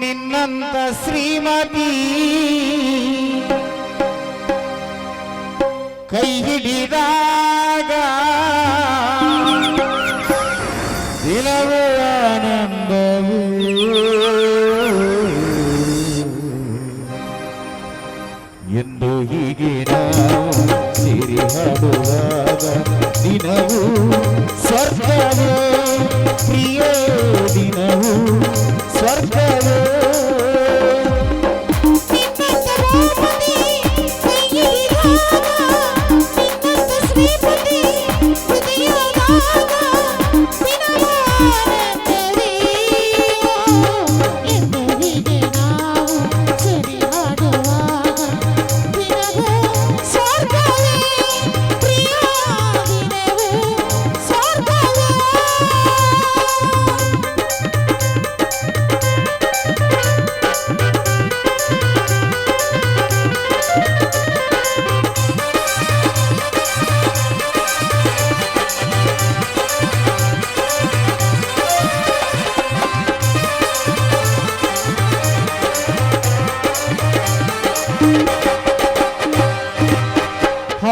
ನಿನ್ನಂತ ಶ್ರೀಮತಿ. ಕೈ ಹಿಡಿದಾಗ ದಿನವೇ ಆನಂದವು. ಎಂದು ಹೀಗೆ ನಾವು ಸಿರಿ ಹಾಡುವಾಗ ದಿನವು ಸ್ವರ್ಗವೇ ಪ್ರಿಯ. Oh,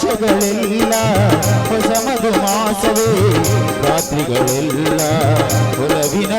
ಆಶೆಗಳೆಲ್ಲ ಹೊಸ ಮಧು ಮಾಸವೇ ರಾತ್ರಿಗಳೆಲ್ಲ ಒಲವಿನ